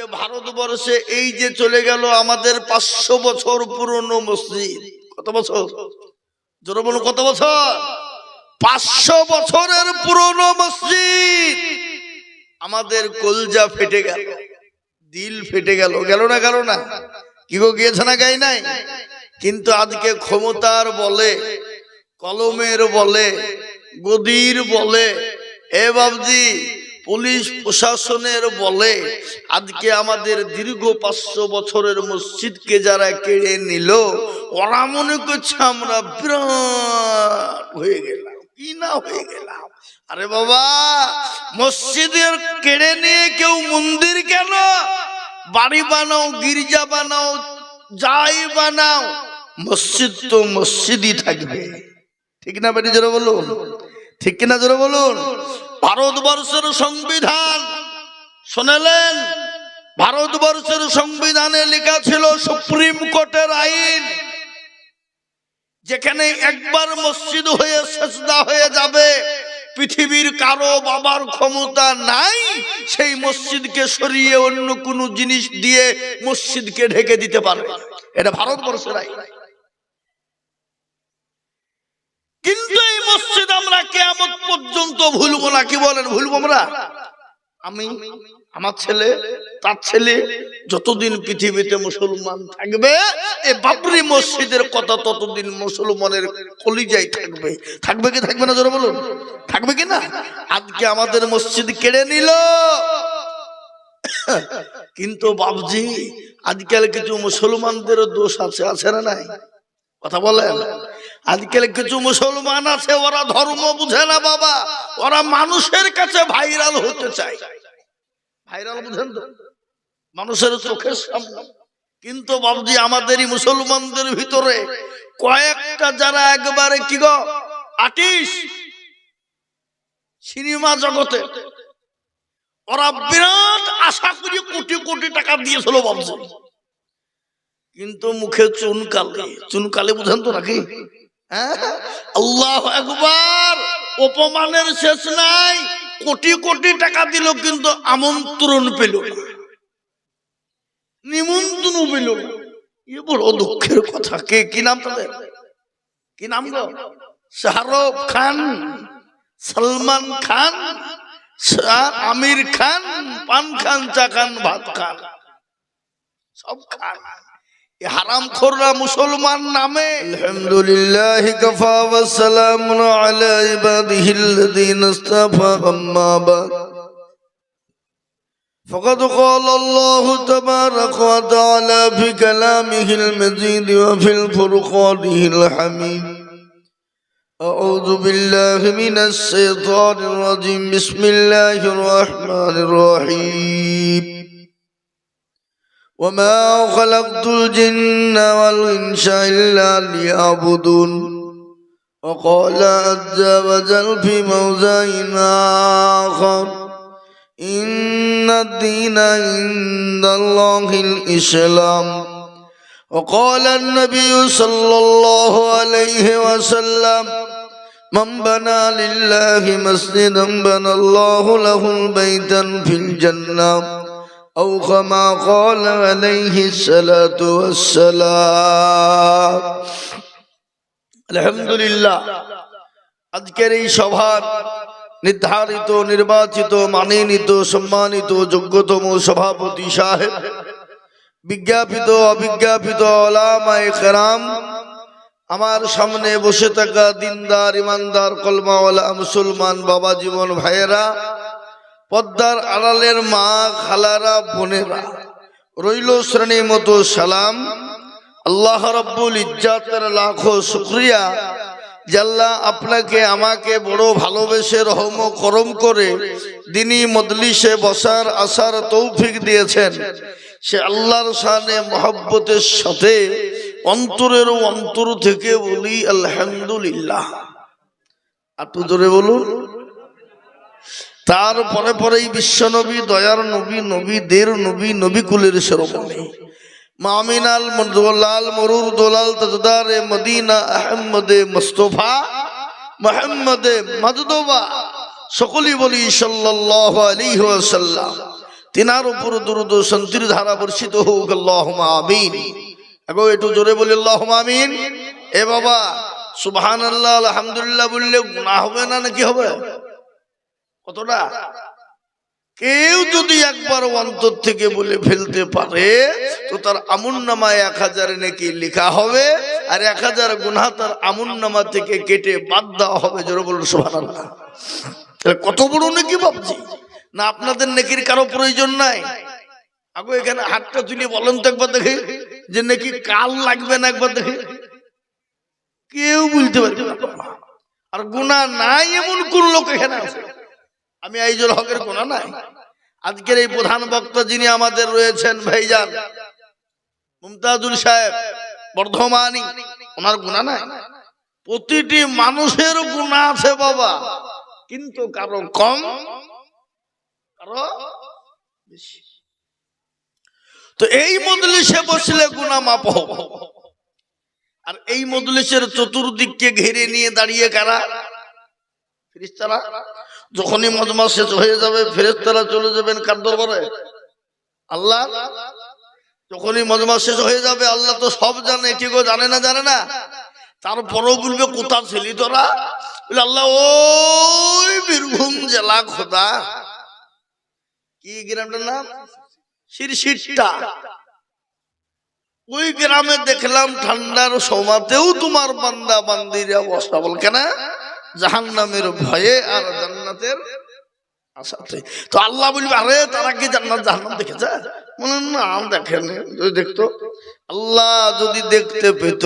আজকে ভারতবর্ষে এই যে চলে গেল আমাদের পাঁচশো বছর পুরনো মসজিদ। কত বছর? জোরে বলুন, কত বছর? পাঁচশো বছরের পুরনো মসজিদ। আমাদের কলজা ফেটে গেল, দিল ফেটে গেল। গেল না গেল না? কি গো, গিয়েছে না গাই নাই? কিন্তু আজকে ক্ষমতার বলে, কলমের বলে, গদির বলে, এ বাবজি পুলিশ প্রশাসনের বলে, আজকে আমাদের দীর্ঘ পাঁচশো বছরের মসজিদকে যারা কেড়ে নিল, ওরা মনে করছে আমরা বিরাট হয়ে গেলাম, কি না হয়ে গেলাম? আরে বাবা, মসজিদের কেড়ে নিয়ে কেউ মন্দির কেন? বাড়ি বানাও, গির্জা বানাও, যাই বানাও, মসজিদ তো মসজিদই থাকবে। ঠিক না বেটি, জোরে বলুন? ঠিক কিনা জোরে বলুন? ভারতবর্ষের সংবিধান, শোনালেন? ভারতবর্ষের সংবিধানে লেখা ছিল সুপ্রিম কোর্টের আইন। যেখানে একবার মসজিদ হয়ে সেজদা হয়ে যাবে, পৃথিবীর কারও বাবার ক্ষমতা নাই, সেই মসজিদকে সরিয়ে অন্য কোনো জিনিস দিয়ে মসজিদকে ঢেকে দিতে পারবে। এটা ভারতবর্ষের আইন কিন্তু এই মসজিদ কেমন পর্যন্ত ভুলবো না, কি বলেন, ভুলবো আমরা? আমি, আমার ছেলে, তার ছেলে যতদিন পৃথিবীতে মুসলমান থাকবে, এ বাবরি মসজিদের কথা ততদিন মুসলমানের কলিজাই থাকবে। থাকবে কি, থাকবে না, জোরে বলুন? থাকবে কি না? আজকে আমাদের মসজিদ কেড়ে নিল। কিন্তু বাবজি আজকাল কিছু মুসলমানদেরও দোষ আছে আছে না নাই? কথা বলেন। আজকাল কিছু মুসলমান আছে, ওরা ধর্ম বুঝে না বাবা। ওরা মানুষের কাছে ভাইরাল হতে চায়। ভাইরাল বুঝেন তো? মানুষের চোখের সামনে। কিন্তু বাবজি, আমাদেরই মুসলমানদের ভিতরে কয়েকটা যারা একবারে কি গো? আর্টিস্ট। সিনেমা জগতে। ওরা বিরাট আশা করি কোটি কোটি টাকা দিয়েছিল বাবজি। কিন্তু মুখে চুন কালে চুন কালে বুঝেন তো নাকি? আল্লাহ একবার অপমানের শেষ নাই। কোটি কোটি টাকা দিল কিন্তু আমন্ত্রণ পেল। নিমন্ত্রণ পেল। এ বড় দুঃখের কথা। কে, কি নাম তাদের? কি নাম গো? শাহরুখ খান, সলমান খান আমির খান, পান খান, চা খান, ভাত খান। সব খান। হারাম খোররা মুসলমান নামে আলহামদুলিল্লাহ কফা ওয়াসালাম আলা ইবাদিহিল্লাযীনা ইসতাফা আম্মা বাদ فقد قال الله تبارك وتعالى في كلامه المجيد وفي الفرقانه الحميد أعوذ بالله من الشيطان الرجيم بسم الله الرحمن الرحيم وما خلقت الجن والإنس إلا ليعبدون وقال عز وجل في موضع آخر إن الدين عند الله الإسلام وقال النبي صلى الله عليه وسلم من بنى لله مسجدا بنى الله له بيتا في الجنة أو كما قال عليه الصلاة والسلام الحمد لله আজকের এই সভার নির্ধারিত নির্বাচিত মানিনীত সম্মানিত যোগ্যতম সভাপতি সাহেব বিজ্ঞাপিত অবিজ্ঞাপিত ওলামায়ে কেরাম আমার সামনে বসে থাকা দিনদার ইমানদার কলমাওয়ালা মুসলমান বাবা জীবন ভাইয়েরা পদ্মার আড়ালের মা, খালারা, বোনেরা। রইল শ্রেণি মতো সালাম। আল্লাহ রব্বুল ইজ্জাতের লাখো শুক্রিয়া জাল্লা আপনাকে, আমাকে বড় ভালোবেসে রহম করম করে দিনী মদলিসে বসার আসার তৌফিক দিয়েছেন। সে আল্লাহর সানে মহব্বতের সাথে অন্তরের অন্তর থেকে বলি, আলহামদুলিল্লাহ। একটু জোরে বলুন। তারপরে পরেই বিশ্বনবী দয়ার নবী নবী নবী কুলের শিরোমণি মামিনাল দোলাল মরুর দোলাল তাজদারে, মদিনা আহমদে মুস্তফা, মোহাম্মদে মজদোবা সকলেই বলি সাল্লাল্লাহু আলাইহি ওয়াসাল্লাম। তিনার উপর দুরুদ শান্তির ধারা বর্ষিত হোক, আল্লাহুম্মা আমিন। আগো একটু জোরে বলি, আল্লাহুম্মা আমিন। এ বাবা, সুবহানাল্লাহ, আলহামদুলিল্লাহ বললে গুনাহ হবে না নাকি হবে? কতটা? কেউ যদি একবার অন্তর থেকে বলে ফেলতে পারে, তো তার আমুন নামায় এক হাজার নাকি লেখা হবে, আর এক হাজার গুনহা তার আমুন নামা থেকে কেটে বাদ দেওয়া হবে। জোরে বলুন তাহলে কত বড় নাকি ভাবছি না আপনাদের নেকির কারও প্রয়োজন নাই। আগো, এখানে হাতটা তুলে বলেন তো একবার দেখে, যে নাকি কাল লাগবে না একবার দেখে। কেউ বলতে পারবে আর গুণা নাই এমন কোন লোক এখানে আছে? আমি আইজুল হকের গুণা নাই। আজকের এই প্রধান বক্তা যিনি আমাদের রয়েছেন ভাইজান, মুমতাজুল সাহেব বর্ধমানী ওনার গুণা নাই। প্রতিটি মানুষের গুণা আছে বাবা, কিন্তু কারও কম কারও বেশি। তো এই মজলিসে বসলে গুণা মাপ হবে। আর এই মজলিসের চতুর্দিককে ঘিরে নিয়ে দাঁড়িয়ে কারা? ফেরেশতারা। যখনই মজমা শেষ হয়ে যাবে, ফেরেশতারা চলে যাবেন কার দরবারে? আল্লাহ। যখনই মজমা শেষ হয়ে যাবে, আল্লাহ তো সব জানে, কি গো, জানে না জানে না? তারপরও বলবে, কোথা ছিলি তোরা? আল্লাহ, ওই বীরভূম জেলা খোদা। কি গ্রামটার নাম? শিরশিরটা। ওই গ্রামে দেখলাম ঠান্ডার সমাতেও তোমার বান্দা বান্দির অবস্থা বল কেন জাহান নামের ভয়ে আর জান্নাতের আশাতে। তো আল্লাহ বলবে, আরে, তারা কি জান্নাত, জাহান্নাম দেখেছে মনে না, দেখেন, যদি দেখতো। আল্লাহ যদি দেখতে পেত,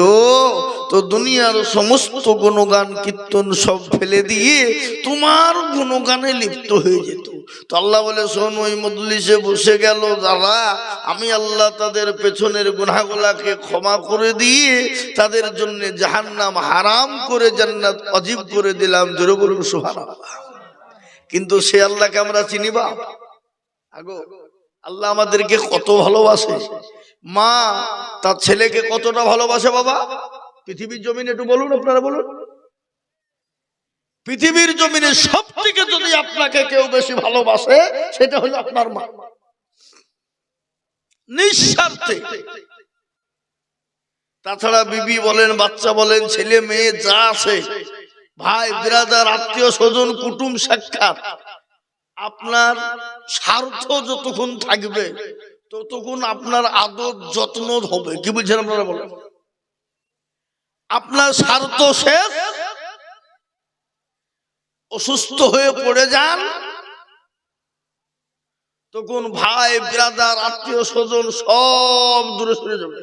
তো দুনিয়ার সমস্ত গুণগান, কীর্তন সব ফেলে দিয়ে তোমার গুণগানে লিপ্ত হয়ে যেত। তো আল্লাহ বলে, শোন, ওই মজলিসে বসে গেল যারা, আমি আল্লাহ তাদের পেছনের গুনাহগুলাকে ক্ষমা করে দিয়ে তাদের জন্য জাহান্নাম হারাম করে জান্নাত অজীব করে দিলাম। জোরে বলুন, সুবহানাল্লাহ। কিন্তু সে আল্লাহকে আমরা চিনিবা আগো, আল্লাহ আমাদেরকে কত ভালোবাসে। মা, তার ছেলেকে কতটা ভালোবাসে বাবা? পৃথিবীর জমিন একটু বলুন, আপনারা বলুন। পৃথিবীর জমিনে সব থেকে যদি আপনাকে কেউ বেশি ভালোবাসে, সেটা হলো আপনার মা। নিঃস্বার্থে। তাছাড়া বিবি বলেন, বাচ্চা বলেন, ছেলে, মেয়ে, যা আছে। ভাই, বিরাদার, আত্মীয় স্বজন, কুটুম, সাক্ষাৎ। আপনার স্বার্থ যতক্ষণ থাকবে, ততক্ষণ আপনার আদর, যত্ন হবে। কি বুঝছেন আপনারা বলেন? আপনার স্বার্থ শেষ অসুস্থ হয়ে পড়ে যান। তখন ভাই বিরাদার আত্মীয় স্বজন সব দূরে সরে যাবে।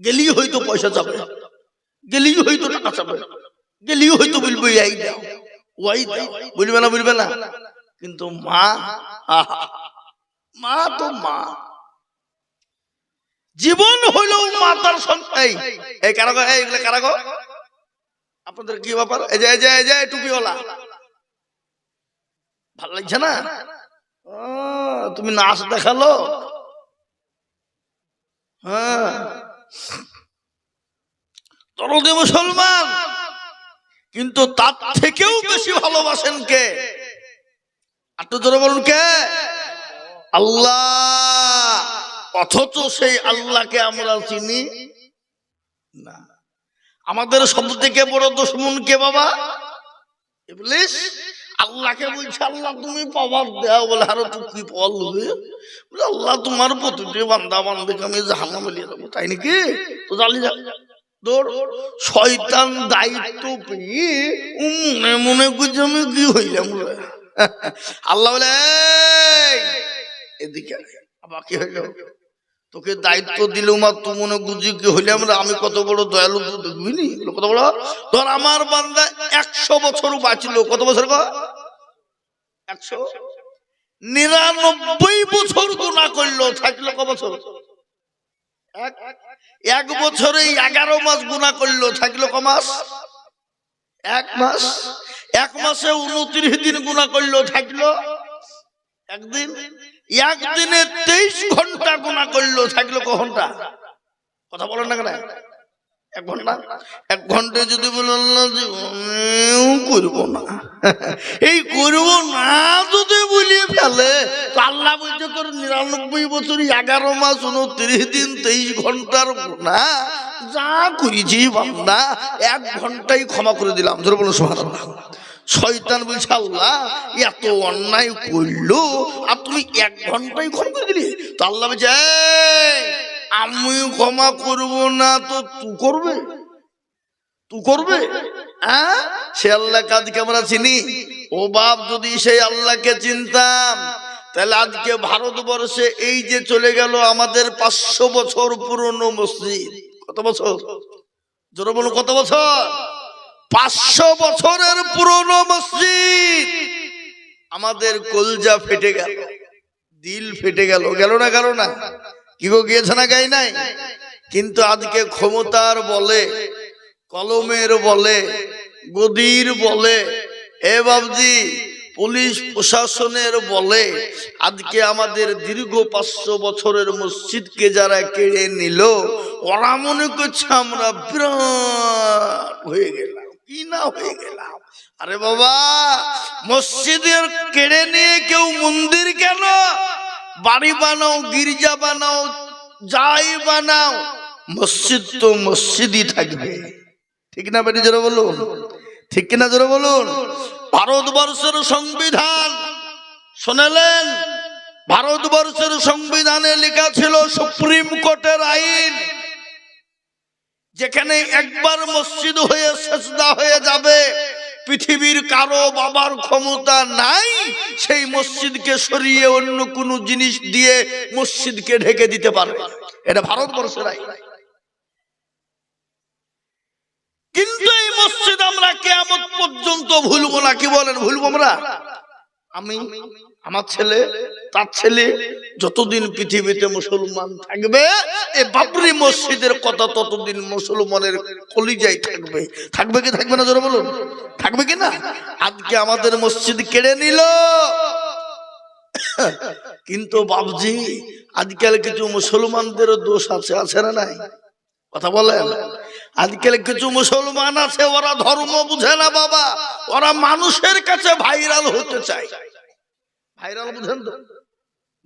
গেলেই হয়তো পয়সা চাবে গেলেই হয়তো টাকা চাবে গেলেই হয়তো বলব এই দাও বলবে না বলবে না। কিন্তু মা মা তো মা। জীবন হইলেও মা তার সন্তান। এই এই কারা গো, এই এগুলো কারা গো? আপনাদের কি ব্যাপার? এই যে এই যে এই যে, টুপিওয়ালা। ভালো লাগছে না? তুমি নাচ দেখাল? হ্যাঁ। মুসলমান, কিন্তু তার থেকেও বেশি ভালোবাসেন কে? জোরে বলুন কে? আল্লাহ। অথচ সেই আল্লাহকে আমরা চিনি না। আমাদের সব থেকে বড় দুশ্মন কে বাবা? আল্লাহকে বলছে আল্লাহ তুমি পাওয়ার দেও বলে আরও তো কি পাওয়ার লোকে বলে, আল্লাহ তোমার প্রতিটি বান্দা বান্দিকে আমি জাহান্ন বলিয়ে দেবো তাই নাকি? তো জালি যা। আল্লাহ বলে এদিকে আবার কি হইল? তোকে দায়িত্ব দিলেও মা মনে বুঝি কি হইলাম রে আমি কত বড় দয়ালু দেখবি কত বড়? ধর আমার বান্দা একশো বছর বাঁচলো, কত বছর একশো? নিরানব্বই বছর গুণা করল, থাকল ক বছর? এক? এক বছরে এগারো মাস গুণা করল, থাকল ক মাস? এক মাস? এক মাসে উনত্রিশ দিন গুণা করল, থাকল? একদিন, একদিনে তেইশ ঘণ্টা গুণা করল থাকল ঘণ্টা কথা বলেন না কেন? এক ঘণ্টা? এক ঘন্টায় যদি বলে, আল্লাহ জীবনেও করব না। এই করব না যদি বলিয়ে ফেলে, তো আল্লাহ বলছে তোর নিরানব্বই বছর, এগারো মাস, উনত্রিশ দিন, তেইশ ঘণ্টার না যা করেছি বান্দা, এক ঘন্টাই ক্ষমা করে দিলাম। ধরে বলো সুবহানাল্লাহ। শয়তান বলছে আল্লাহ এত অন্যায় করল আর তুমি এক ঘন্টাই ক্ষমা করে দিলি? তো আল্লাহ বলছে "এই, আমি ক্ষমা করব না তো তু করবে? তু করবে? হ্যাঁ? সে আল্লাহ কাজকে আমরা চিনি? ও বাপ যদি সেই আল্লাহকে চিনতাম তাহলে আজকে ভারতবর্ষে এই যে চলে গেল আমাদের পাঁচশো বছর পুরনো মসজিদ। কত বছর? জোর বলুন কত বছর? পাঁচশো বছরের পুরনো মসজিদ। আমাদের কলজা ফেটে গেল, দিল ফেটে গেল গেল না গেল না? কি গো, গিয়েছে না, গাই নাই? কিন্তু আজকে ক্ষমতার বলে, কলমের বলে, গদির বলে, এ বাবজি, পুলিশ প্রশাসনের বলে, আজকে আমাদের দীর্ঘ পাঁচশো বছরের মসজিদকে যারা কেড়ে নিল, ওরা মনে করছে আমরা বিরাট হয়ে গেলাম। কি না হয়ে গেলাম। আরে বাবা, মসজিদের কেড়ে নিয়ে কেউ মন্দির কেন? বাড়ি বানাও, গির্জা বানাও, যাই বানাও, মসজিদ তো মসজিদই থাকবে। ঠিক না বেটি, জোরে বলুন? ঠিক কিনা জোরে বলুন? ভারতবর্ষের সংবিধান, শোনালেন? ভারতবর্ষের সংবিধানে লেখা ছিল সুপ্রিম কোর্টের আইন। যেখানে একবার মসজিদ হয়ে সেজদা হয়ে যাবে, পৃথিবীর কারও বাবার ক্ষমতা নাই, সেই মসজিদকে সরিয়ে অন্য কোনো জিনিস দিয়ে মসজিদকে ঢেকে দিতে পারবে। এটা ভারতবর্ষের কিন্তু এই মসজিদ আমরা কেমন পর্যন্ত ভুলবো না, কি বলেন, ভুলবো আমরা? আমি, আমার ছেলে, তার ছেলে যতদিন পৃথিবীতে মুসলমান থাকবে, এ বাবরি মসজিদের কথা ততদিন মুসলমানের কলিজাই থাকবে। থাকবে কি থাকবে না, জোরে বলুন? থাকবে কি না? আজকে আমাদের মসজিদ কেড়ে নিল। কিন্তু বাবজি, আজকাল কিছু মুসলমানদেরও দোষ আছে আছে না নাই? কথা বলেন। আজকাল কিছু মুসলমান আছে, ওরা ধর্ম বুঝে না বাবা। ওরা মানুষের কাছে ভাইরাল হতে চায়। ভাইরাল বুঝেন তো?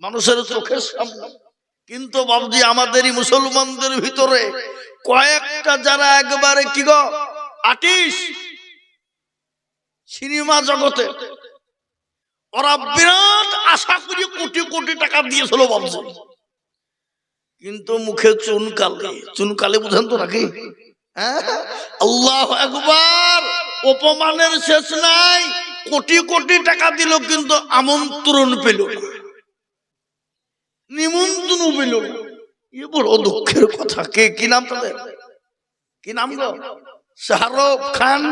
মানুষের চোখের সামনে। কিন্তু বাবজি, আমাদেরই মুসলমানদের ভিতরে কয়েকটা যারা একবারে কি গো? আর্টিস্ট সিনেমা জগতে ওরা বিরাট আশা করি কোটি কোটি টাকা দিয়েছিল বাবজি। কিন্তু মুখে চুন কালে চুন কালে বুঝেন তো নাকি? হ্যাঁ? আল্লাহ একবার অপমানের শেষ নাই। কোটি কোটি টাকা দিল, কিন্তু আমন্ত্রণ পেল না। নিমন্ত্রণ পেল এ বড় দুঃখের কথা। কে, কি নাম তাদের? কি নাম গো? শাহরুখ খান,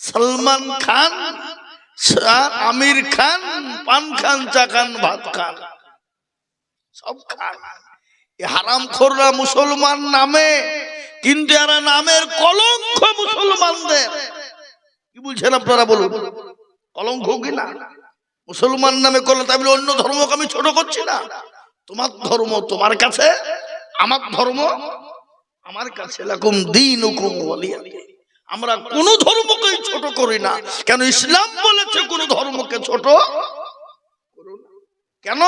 সলমান খান আমির খান, পান খান, চা খান, ভাত খান। সব খান। হারাম খোররা মুসলমান নামে, কিন্তু এরা নামের কলঙ্ক মুসলমানদের। কি বলছেন আপনারা বলুন? কলঙ্ক কি না? মুসলমান নামে করলে তাই বলে অন্য ধর্মকে আমি ছোট করছি না। তোমার ধর্ম তোমার কাছে, আমার ধর্ম আমার কাছে। লাকুম দিন আমরা কোন ধর্মকেই ছোট করি না। কেন ইসলাম বলেছে কোন ধর্মকে ছোট কেন?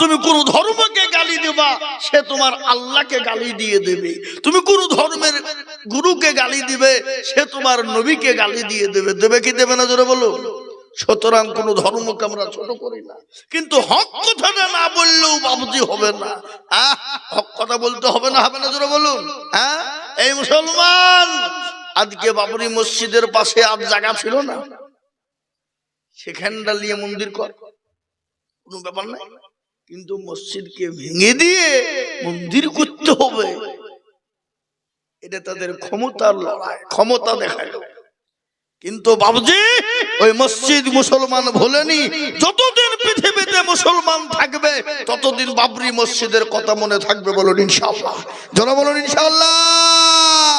তুমি কোন ধর্মকে গালি দেবা, সে তোমার আল্লাহকে গালি দিয়ে দেবে। তুমি কোন ধর্মের গুরুকে গালি দিবে, সে তোমার নবীকে গালি দিয়ে দেবে। দেবে কি দেবে না জোরে বলো? সুতরাং কোন ধর্মকে আমরা ছোট করি না। কিন্তু হক কথাটা না বললেও বাবুজি হবে না। হক কথা বলতে হবে না হবে না, জোরে বলুন। হ্যাঁ? এই মুসলমান, আজকে বাবরি মসজিদের পাশে আর জায়গা ছিল না। সেখানটা নিয়ে মন্দির কর। কোনো ব্যাপার নাই। কিন্তু মসজিদকে ভেঙে দিয়ে মন্দির করতে হবে। এটা তাদের ক্ষমতার লড়াই, ক্ষমতা দেখায়। কিন্তু বাবুজি, ওই মসজিদ মুসলমান ভোলেনি। যতদিন পৃথিবীতে মুসলমান থাকবে, ততদিন বাবরি মসজিদের কথা মনে থাকবে বলুন ইনশাল্লাহ জন বলুন ইনশাআল্লাহ।